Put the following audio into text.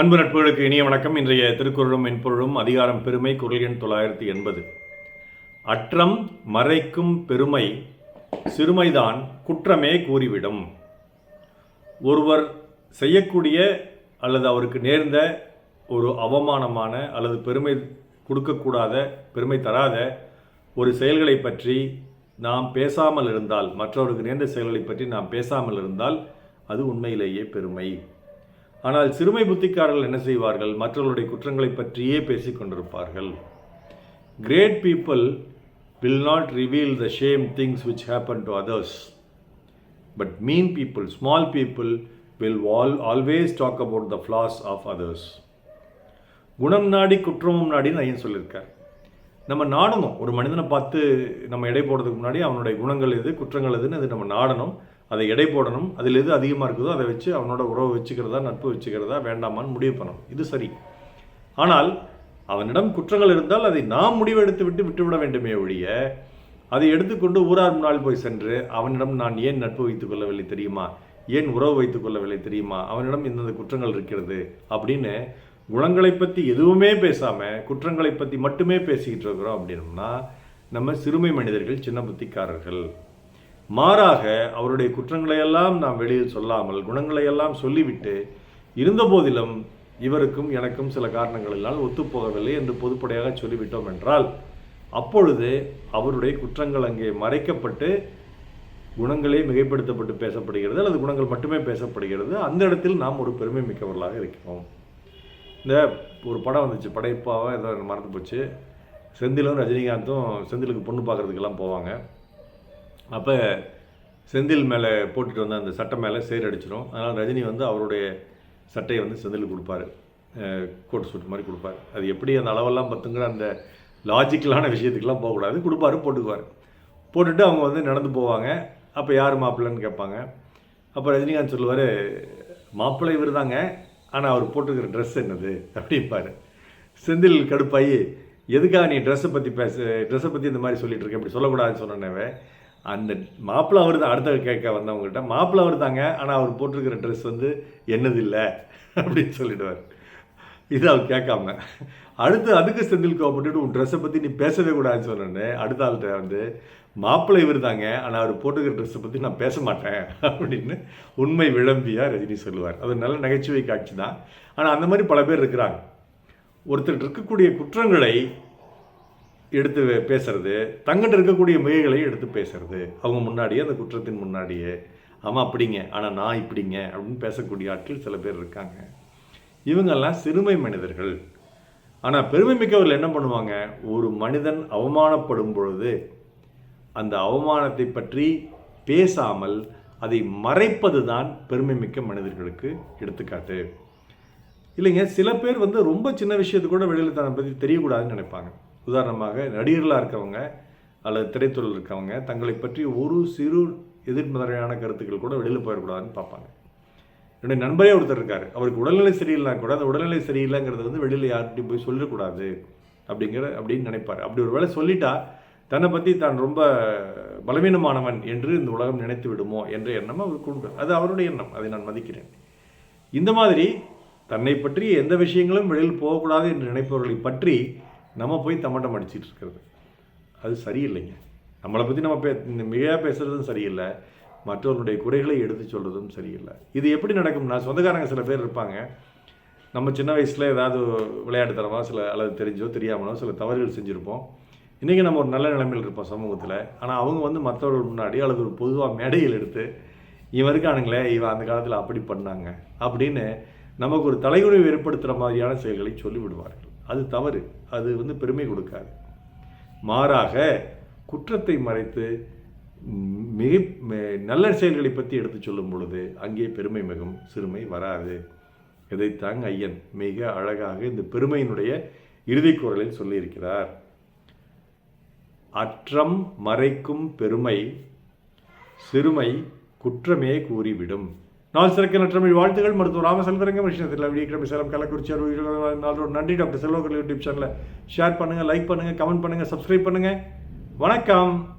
அன்பு நட்புகளுக்கு இனிய வணக்கம். இன்றைய திருக்குறளும் மென்பொருளும் அதிகாரம் பெருமை குரல் எண் தொள்ளாயிரத்தி எண்பது. அற்றம் மறைக்கும் பெருமை சிறுமைதான் குற்றமே கூறிவிடும். ஒருவர் செய்யக்கூடிய அல்லது அவருக்கு நேர்ந்த ஒரு அவமானமான அல்லது பெருமை கொடுக்கக்கூடாத பெருமை தராத ஒரு செயல்களை பற்றி நாம் பேசாமல் இருந்தால் மற்றவருக்கு நேர்ந்த செயல்களை பற்றி நாம் பேசாமல் இருந்தால் அது உண்மையிலேயே பெருமை. ஆனால் சிறுமை புத்திக்காரர்கள் என்ன செய்வார்கள்? மற்றவர்களுடைய குற்றங்களை பற்றியே பேசிக் கொண்டிருப்பார்கள். Great people will not reveal the shame things which happen to others but mean people small people will all always talk about the flaws of others குணம் நாடி குற்றமும் நாடின்னு ஐயன் சொல்லியிருக்கார். நம்ம நாடணும். ஒரு மனிதனை பார்த்து நம்ம எடை போடுறதுக்கு முன்னாடி அவனுடைய குணங்கள் எது குற்றங்கள் எதுன்னு அது நம்ம நாடணும். அதை எடை போடணும். அதில் எது அதிகமாக இருக்குதோ அதை வச்சு அவனோட உறவு வச்சுக்கிறதா நட்பு வச்சுக்கிறதா வேண்டாமான்னு முடிவு பண்ணணும். இது சரி. ஆனால் அவனிடம் குற்றங்கள் இருந்தால் அதை நாம் முடிவெடுத்து விட்டு விட்டுவிட வேண்டுமே ஒழிய அதை எடுத்துக்கொண்டு ஊரார் முன்னால் போய் சென்று அவனிடம் நான் ஏன் நட்பு வைத்துக் கொள்ளவில்லை தெரியுமா? ஏன் உறவு வைத்துக் கொள்ளவில்லை தெரியுமா? அவனிடம் இந்தந்த குற்றங்கள் இருக்கிறது அப்படின்னு குணங்களை பற்றி எதுவுமே பேசாமல் குற்றங்களை பற்றி மட்டுமே பேசிக்கிட்டு இருக்கிறோம் அப்படின்னோம்னா நம்ம சிறுமை மனிதர்கள் சின்ன புத்திக்காரர்கள். மாறாக அவருடைய குற்றங்களையெல்லாம் நாம் வெளியில் சொல்லாமல் குணங்களையெல்லாம் சொல்லிவிட்டு இருந்தபோதிலும் இவருக்கும் எனக்கும் சில காரணங்களினால் ஒத்துப்போகவில்லை என்று பொதுப்படையாக சொல்லிவிட்டோம் என்றால் அப்பொழுது அவருடைய குற்றங்கள் அங்கே மறைக்கப்பட்டு குணங்களே மிகைப்படுத்தப்பட்டு பேசப்படுகிறது அல்லது குணங்கள் மட்டுமே பேசப்படுகிறது. அந்த இடத்தில் நாம் ஒரு பெருமை மிக்கவர்களாக இருக்கிறோம் இந்த ஒரு படம் வந்துச்சு படைப்பாக ஏதோ மறந்து போச்சு. செந்திலும் ரஜினிகாந்தும் செந்திலுக்கு பொண்ணு பார்க்குறதுக்கெல்லாம் போவாங்க. அப்போ செந்தில் மேலே போட்டுட்டு வந்த அந்த சட்டை மேலே சேர் அடிச்சிடும் அதனால் ரஜினி வந்து அவருடைய சட்டையை வந்து செந்திலுக்கு கொடுப்பாரு. கோட் சூட் மாதிரி கொடுப்பாரு. அது எப்படி அந்த அளவெல்லாம் பார்த்துங்கிற அந்த லாஜிக்கலான விஷயத்துக்கெல்லாம் போகக்கூடாது. கொடுப்பாரு போட்டுக்குவார். போட்டுட்டு அவங்க வந்து நடந்து போவாங்க. அப்போ யார் மாப்பிள்ளைன்னு கேட்பாங்க. அப்போ ரஜினிகாந்த் சொல்லுவார் மாப்பிள்ளை இவர் தாங்க ஆனால் அவர் போட்டிருக்கிற ட்ரெஸ் என்னது? அப்படிம்பாரு. செந்தில் கடுப்பாயி எதுக்காக நீ ட்ரெஸ்ஸை பற்றி பேச ட்ரெஸ்ஸை பற்றி இந்த மாதிரி சொல்லிகிட்டு இருக்க? இப்படி சொல்லக்கூடாதுன்னு சொன்னேனவே. அந்த மாப்பிள்ளை அவர் தான் அடுத்த கேட்க வந்தவங்ககிட்ட மாப்பிள்ளை அவர் தாங்க ஆனால் அவர் போட்டிருக்கிற ட்ரெஸ் வந்து என்னது இல்லை அப்படின்னு சொல்லிடுவார். இது அவர் கேட்காம. அடுத்து அதுக்கு செந்தில் கோவப்பட்டுட்டு உன் ட்ரெஸ்ஸை பற்றி நீ பேசவே கூடாதுன்னு சொன்னேன்னு அடுத்த ஆள்கிட்ட வந்து மாப்பிள்ளை இவர் தாங்க ஆனால் அவர் போட்டுக்கிற ட்ரெஸ்ஸை பற்றி நான் பேச மாட்டேன் அப்படின்னு உண்மை விளம்பியா ரஜினி சொல்லுவார். அது நல்ல நகைச்சுவை காட்சி தான். ஆனால் அந்த மாதிரி பல பேர் இருக்கிறாங்க. ஒருத்தர் இருக்கக்கூடிய குற்றங்களை எடுத்து பேசுறது தங்கிட்ட இருக்கக்கூடிய மிகைகளை எடுத்து பேசுறது. அவங்க முன்னாடியே அந்த குற்றத்தின் முன்னாடியே ஆமாம் அப்படிங்க. ஆனால் நான் இப்படிங்க. அப்படின்னு பேசக்கூடிய ஆட்கள் சில பேர் இருக்காங்க. இவங்கெல்லாம் சிறுமை மனிதர்கள். ஆனால் பெருமை மிக்கவர்கள் என்ன பண்ணுவாங்க? ஒரு மனிதன் அவமானப்படும் பொழுது அந்த அவமானத்தை பற்றி பேசாமல் அதை மறைப்பது தான் பெருமை மிக்க மனிதர்களுக்கு எடுத்துக்காட்டு. இல்லைங்க சில பேர் வந்து ரொம்ப சின்ன விஷயத்து கூட வெளியில் தன்னை பற்றி தெரியக்கூடாதுன்னு நினைப்பாங்க. உதாரணமாக நடிகர்களாக இருக்கவங்க அல்லது திரைத்துறையில் இருக்கவங்க தங்களை பற்றி ஒரு சிறு எதிர்மறையான கருத்துக்கள் கூட வெளியில் போயிடக்கூடாதுன்னு பார்ப்பாங்க. என்னுடைய நண்பரே ஒருத்தர் இருக்கார். அவருக்கு உடல்நிலை சரியில்லைனா கூட அந்த உடல்நிலை சரியில்லைங்கிறது வந்து வெளியில் யார்கிட்டையும் போய் சொல்லிடக்கூடாது அப்படிங்கிற அப்படின்னு நினைப்பார். அப்படி ஒரு வேளை சொல்லிட்டா தன்னை பற்றி தான் ரொம்ப பலவீனமானவன் என்று இந்த உலகம் நினைத்து விடுமோ என்ற எண்ணம் அவருக்கு உண்டு. அது அவருடைய எண்ணம். அதை நான் மதிக்கிறேன். இந்த மாதிரி தன்னை பற்றி எந்த விஷயங்களும் வெளியில் போகக்கூடாது என்று நினைப்பவர்களை பற்றி நம்ம போய் தம்மட்டம் அடிச்சிட்டு இருக்கிறது. அது சரியில்லைங்க. நம்மளை பற்றி நம்ம பே இந்த மிகையாக பேசுகிறதும் சரியில்லை. மற்றவர்களுடைய குறைகளை எடுத்து சொல்கிறதும் சரியில்லை. இது எப்படி நடக்கும்னா சொந்தக்காரங்க சில பேர் இருப்பாங்க. நம்ம சின்ன வயசில் ஏதாவது விளையாட்டு தரமாக சில அல்லது தெரிஞ்சோ தெரியாமலோ சில தவறுகள் செஞ்சுருப்போம். இன்றைக்கி நம்ம ஒரு நல்ல நிலைமையில் இருப்போம் சமூகத்தில். ஆனால் அவங்க வந்து மற்றவர்கள் முன்னாடி அல்லது ஒரு பொதுவாக மேடையில் எடுத்து இவன் இருக்கானுங்களே இவன் அந்த காலத்தில் அப்படி பண்ணாங்க அப்படின்னு நமக்கு ஒரு தலைகுனிவு ஏற்படுத்துகிற மாதிரியான செயல்களை சொல்லிவிடுவார்கள். அது தவறு. அது வந்து பெருமை கொடுக்காது. மாறாக குற்றத்தை மறைத்து மிக நல்ல செயல்களை பற்றி எடுத்து சொல்லும் பொழுது அங்கே பெருமை மிகும் சிறுமை வராது. இதைத்தாங்க ஐயன் மிக அழகாக இந்த பெருமையினுடைய இறுதி குரலில் சொல்லியிருக்கிறார். அற்றம் மறைக்கும் பெருமை சிறுமை குற்றமே கூறிவிடும். நாள் சிறக்க நற்றமிழ் வாழ்த்துகள் மருத்துவர் ராமசந்திரங்க செல்வரங்கம் விஷயத்தில் விடியக்கிழமை சேலம் கள்ளக்குறிச்சி அறுபது நாளோட நன்றி. டாக்டர் செல்வகல் யூடியூப் சேனலில் ஷேர் பண்ணுங்கள் லைக் பண்ணுங்கள் கமெண்ட் பண்ணுங்கள் சப்ஸ்கிரைப் பண்ணுங்கள் வணக்கம்.